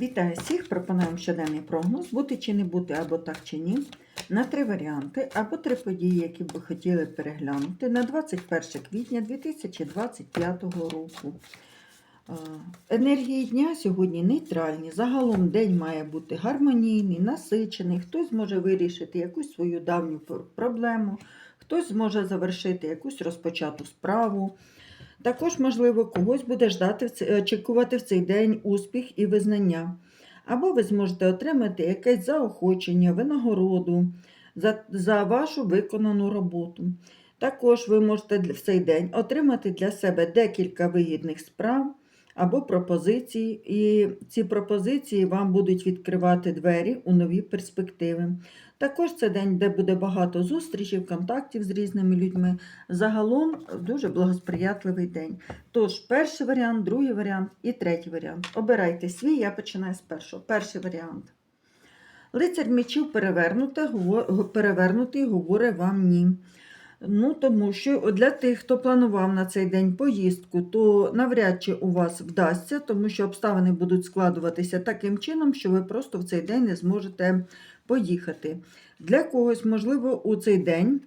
Вітаю всіх! Пропонуємо щоденний прогноз, бути чи не бути, або так чи ні, на три варіанти, або три події, які б ви хотіли переглянути на 21 квітня 2025 року. Е, Енергії дня сьогодні нейтральні. Загалом день має бути гармонійний, насичений. Хтось зможе вирішити якусь свою давню проблему, хтось зможе завершити якусь розпочату справу. Також, можливо, когось буде ждати очікувати в цей день успіх і визнання. Або ви зможете отримати якесь заохочення, винагороду за, за вашу виконану роботу. Також ви можете в цей день отримати для себе декілька вигідних справ або пропозицій, і ці пропозиції вам будуть відкривати двері у нові перспективи. Також це день, де буде багато зустрічей, контактів з різними людьми. Загалом дуже благосприятливий день. Тож, перший варіант, другий варіант і третій варіант. Обирайте свій, я починаю з першого. Перший варіант. Лицар мечів перевернутий говорить вам ні. Ну, тому що для тих, хто планував на цей день поїздку, то навряд чи у вас вдасться, тому що обставини будуть складуватися таким чином, що ви просто в цей день не зможете поїхати. Для когось, можливо, у цей день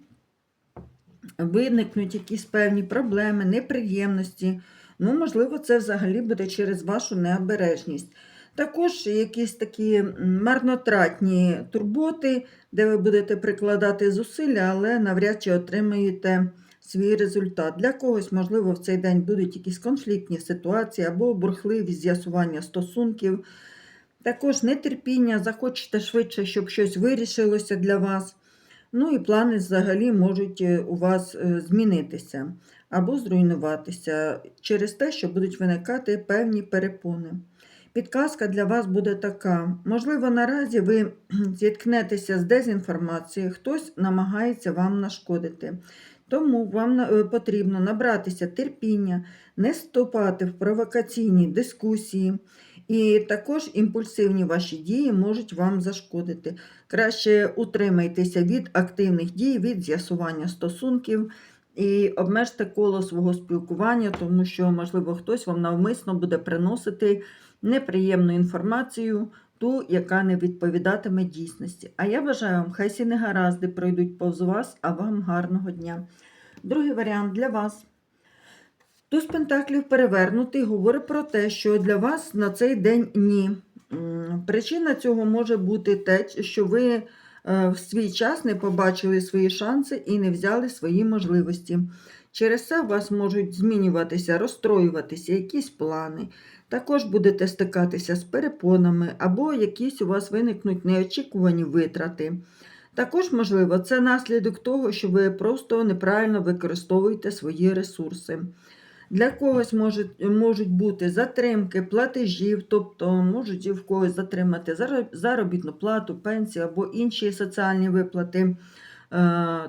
виникнуть якісь певні проблеми, неприємності. Ну, можливо, це взагалі буде через вашу необережність. Також якісь такі марнотратні турботи, де ви будете прикладати зусилля, але навряд чи отримаєте свій результат. Для когось, можливо, в цей день будуть якісь конфліктні ситуації або бурхливі з'ясування стосунків. Також нетерпіння, захочете швидше, щоб щось вирішилося для вас. Ну і плани взагалі можуть е, у вас е, змінитися або зруйнуватися через те, що будуть виникати певні перепони. Підказка для вас буде така: можливо, наразі ви зіткнетеся з дезінформацією, хтось намагається вам нашкодити. Тому вам е, потрібно набратися терпіння, не вступати в провокаційні дискусії, і також імпульсивні ваші дії можуть вам зашкодити. Краще утримайтеся від активних дій, від з'ясування стосунків і обмежте коло свого спілкування, тому що, можливо, хтось вам навмисно буде приносити неприємну інформацію, ту, яка не відповідатиме дійсності. А я бажаю вам, хай всі негаразди пройдуть повз вас, а вам гарного дня. Другий варіант для вас. Туз Пентаклів перевернутий говорить про те, що для вас на цей день ні. Причина цього може бути те, що ви е, в свій час не побачили свої шанси і не взяли свої можливості. Через це у вас можуть змінюватися, розстроюватися якісь плани. Також будете стикатися з перепонами, або якісь у вас виникнуть неочікувані витрати. Також, можливо, це наслідок того, що ви просто неправильно використовуєте свої ресурси. Для когось можуть, можуть бути затримки платежів, тобто можуть в когось затримати заробітну плату, пенсію або інші соціальні виплати. Е,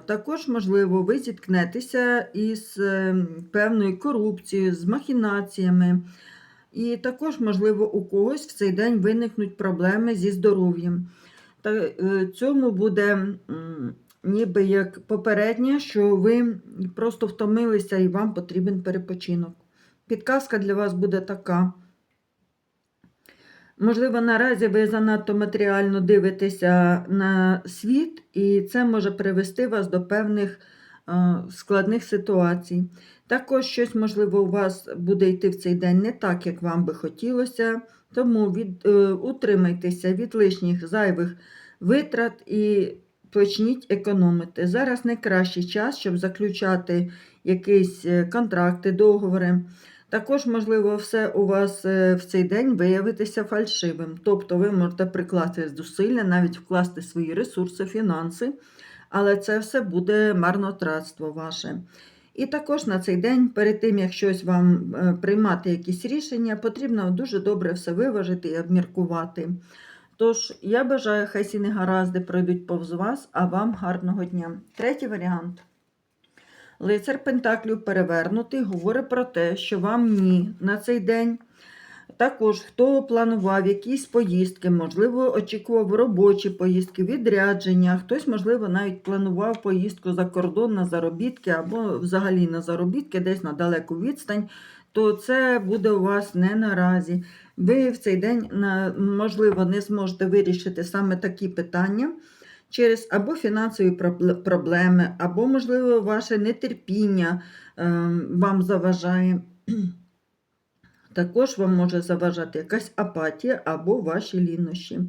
Також, можливо, ви зіткнетеся із е, певною корупцією, з махінаціями. І також, можливо, у когось в цей день виникнуть проблеми зі здоров'ям. Е, цьому буде ніби як попереднє, що ви просто втомилися і вам потрібен перепочинок. Підказка для вас буде така. Можливо, наразі ви занадто матеріально дивитеся на світ, і це може привести вас до певних е, складних ситуацій. Також щось, можливо, у вас буде йти в цей день не так, як вам би хотілося, тому від, е, утримайтеся від лишніх зайвих витрат і почніть економити. Зараз найкращий час, щоб заключати якісь е, контракти, договори. Також, можливо, все у вас е, в цей день виявитися фальшивим. Тобто ви можете прикласти зусилля, навіть вкласти свої ресурси, фінанси, але це все буде марнотратство ваше. І також на цей день, перед тим, як щось вам е, приймати якісь рішення, потрібно дуже добре все виважити і обміркувати. Тож, я бажаю, хай всі негаразди пройдуть повз вас, а вам гарного дня. Третій варіант. Лицар Пентаклів перевернутий говорить про те, що вам ні на цей день. Також, хто планував якісь поїздки, можливо, очікував робочі поїздки, відрядження, хтось, можливо, навіть планував поїздку за кордон на заробітки або взагалі на заробітки, десь на далеку відстань, то це буде у вас не наразі. Ви в цей день, можливо, не зможете вирішити саме такі питання через або фінансові проблеми, або, можливо, ваше нетерпіння е, вам заважає. Також вам може заважати якась апатія або ваші лінощі.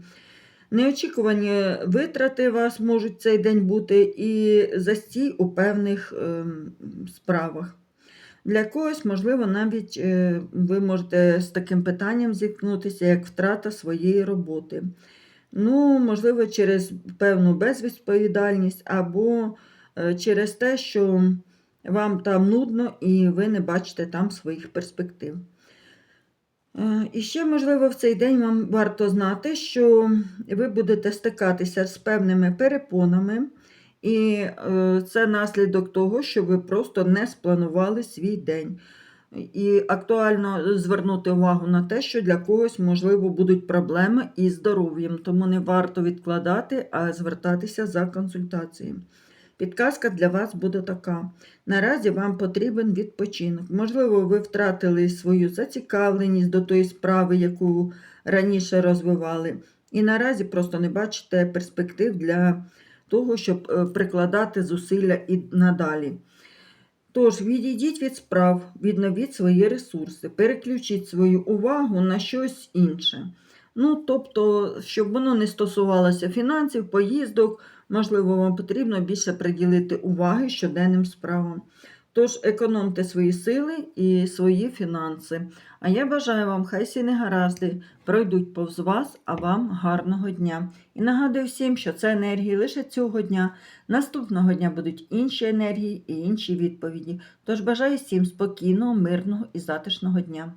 Неочікувані витрати вас можуть цей день бути і застій у певних ем, справах. Для когось, можливо, навіть е, ви можете з таким питанням зіткнутися, як втрата своєї роботи. Ну, можливо, через певну безвідповідальність, або е, через те, що вам там нудно і ви не бачите там своїх перспектив. Е, І ще, можливо, в цей день вам варто знати, що ви будете стикатися з певними перепонами, і е, це наслідок того, що ви просто не спланували свій день. І актуально звернути увагу на те, що для когось, можливо, будуть проблеми із здоров'ям, тому не варто відкладати, а звертатися за консультацією. Підказка для вас буде така. Наразі вам потрібен відпочинок. Можливо, ви втратили свою зацікавленість до тої справи, яку раніше розвивали, і наразі просто не бачите перспектив для того, щоб е, прикладати зусилля і надалі. Тож, відійдіть від справ, відновіть свої ресурси, переключіть свою увагу на щось інше. Ну, тобто, щоб воно не стосувалося фінансів, поїздок, можливо, вам потрібно більше приділити уваги щоденним справам. Тож економте свої сили і свої фінанси. А я бажаю вам, хай всі негаразди пройдуть повз вас, а вам гарного дня. І нагадую всім, що це енергії лише цього дня. Наступного дня будуть інші енергії і інші відповіді. Тож бажаю всім спокійного, мирного і затишного дня.